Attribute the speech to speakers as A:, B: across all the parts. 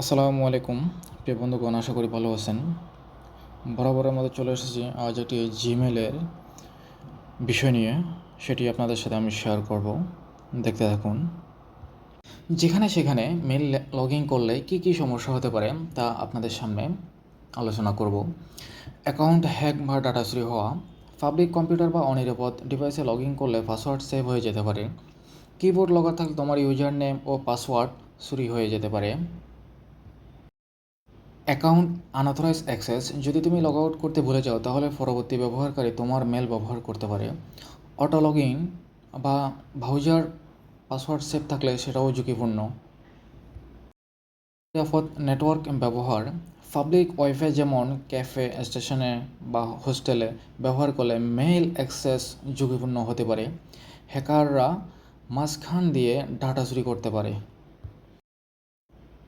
A: আসসালামু আলাইকুম, প্রিয় বন্ধুগণ, আশা করি ভালো আছেন। বরাবরের মধ্যে চলে এসেছি আজ একটি জিমেলের বিষয় নিয়ে, সেটি আপনাদের সাথে আমি শেয়ার করব। দেখতে থাকুন। যেখানে সেখানে মেল লগ ইন করলে কী কী সমস্যা হতে পারে তা আপনাদের সামনে আলোচনা করব। অ্যাকাউন্ট হ্যাক বা ডাটা চুরি হওয়া পাবলিক কম্পিউটার বা অনিরাপদ ডিভাইসে লগ ইন করলে পাসওয়ার্ড সেভ হয়ে যেতে পারে। কিবোর্ড লগা থাকলে তোমার ইউজার নেম ও পাসওয়ার্ড চুরি হয়ে যেতে পারে। অ্যাকাউন্ট আনঅথরাইজ অ্যাক্সেস, যদি তুমি লগ আউট করতে ভুলে যাও, তাহলে পরবর্তী ব্যবহারকারী তোমার মেল ব্যবহার করতে পারে। অটো লগ ইন বা ভাউজার পাসওয়ার্ড সেভ থাকলে সেটাও ঝুঁকিপূর্ণ। নিরাপদ নেটওয়ার্ক ব্যবহার, পাবলিক ওয়াইফাই যেমন ক্যাফে, স্টেশনে বা হোস্টেলে ব্যবহার করলে মেইল অ্যাক্সেস ঝুঁকিপূর্ণ হতে পারে। হ্যাকাররা মাঝখান দিয়ে ডাটা চুরি করতে পারে।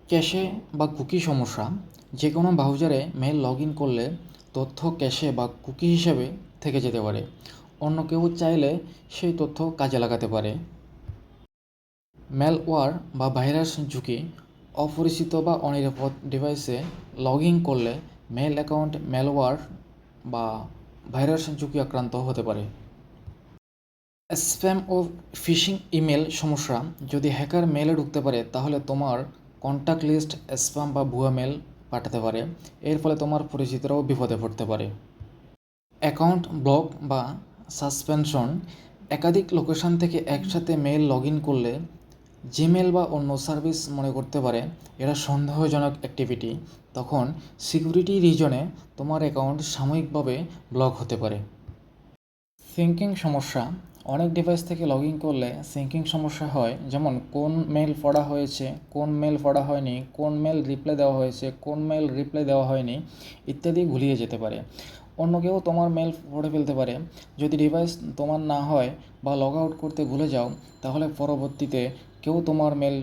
A: ক্যাশে বা কুকি সমস্যা যে কোনো ব্রাউজারে মেল লগ ইন করলে তথ্য ক্যাশে বা কুকি হিসেবে থেকে যেতে পারে। অন্য কেউ চাইলে সেই তথ্য কাজে লাগাতে পারে। ম্যালওয়ার বা ভাইরাস ঝুঁকি, অপরিচিত বা অনিরাপদ ডিভাইসে লগ ইন করলে মেল অ্যাকাউন্ট ম্যালওয়ার বা ভাইরাস ঝুঁকি আক্রান্ত হতে পারে। স্প্যাম ও ফিশিং ইমেল সমস্যা, যদি হ্যাকার মেলে ঢুকতে পারে, তাহলে তোমার কন্ট্যাক্ট লিস্ট স্প্যাম বা ভুয়া মেল পাঠাতে পারে। এর ফলে তোমার পরিচিতরাও বিপদে পড়তে পারে। অ্যাকাউন্ট ব্লক বা সাসপেনশন একাধিক লোকেশন থেকে একসাথে মেল লগ ইন করলে জিমেল বা অন্য সার্ভিস মনে করতে পারে। এরা সন্দেহজনক অ্যাক্টিভিটি তখন সিকিউরিটি রিজনে তোমার অ্যাকাউন্ট সাময়িকভাবে ব্লক হতে পারে। সিঙ্কিং সমস্যা অনেক ডিভাইস থেকে লগ ইন করলে সিঙ্কিং সমস্যা হয়। যেমন, কোন মেল পড়া হয়েছে, কোন মেল পড়া হয়নি, কোন মেল রিপ্লাই দেওয়া হয়েছে, কোন মেল রিপ্লাই দেওয়া হয়নি, ইত্যাদি গুলিয়ে যেতে পারে। অন্য কেউ তোমার মেল পড়ে ফেলতে পারে। যদি ডিভাইস তোমার না হয় বা লগ আউট করতে ভুলে যাও, তাহলে পরবর্তীতে কেউ তোমার মেল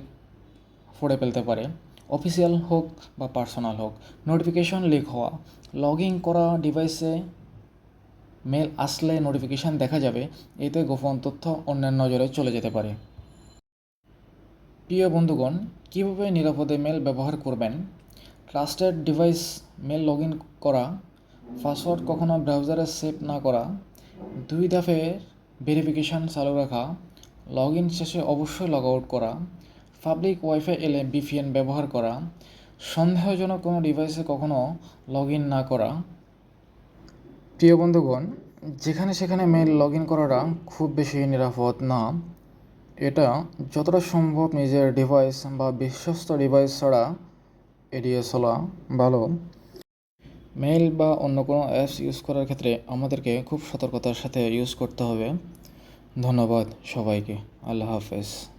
A: পড়ে ফেলতে পারে। অফিসিয়াল হোক বা পার্সোনাল হোক। নোটিফিকেশন লিক হওয়া। লগ ইন করা ডিভাইসে মেল আসলে নোটিফিকেশান দেখা যাবে, এতে গোপন তথ্য অন্যান্য নজরে চলে যেতে পারে। প্রিয় বন্ধুগণ, কীভাবে নিরাপদে মেল ব্যবহার করবেন? ট্রাস্টেড ডিভাইস মেল লগ করা, পাসওয়ার্ড কখনো ব্রাউজারে সেভ না করা, দুই ধাপে ভেরিফিকেশান চালু রাখা লগ ইন শেষে অবশ্যই লগ আউট করা, পাবলিক ওয়াইফাই এলে বিপিএন ব্যবহার করা, সন্দেহজনক কোনো ডিভাইসে কখনো লগ ইন না করা প্রিয় বন্ধুগণ, যেখানে সেখানে মেল লগ ইন করাটা খুব বেশি নিরাপদ না। এটা যতটা সম্ভব নিজের ডিভাইস বা বিশ্বস্ত ডিভাইস ছাড়া এড়িয়ে চলা ভালো। মেইল বা অন্য কোনো অ্যাপস ইউজ করার ক্ষেত্রে আমাদেরকে খুব সতর্কতার সাথে ইউজ করতে হবে। ধন্যবাদ সবাইকে। আল্লাহ হাফেজ।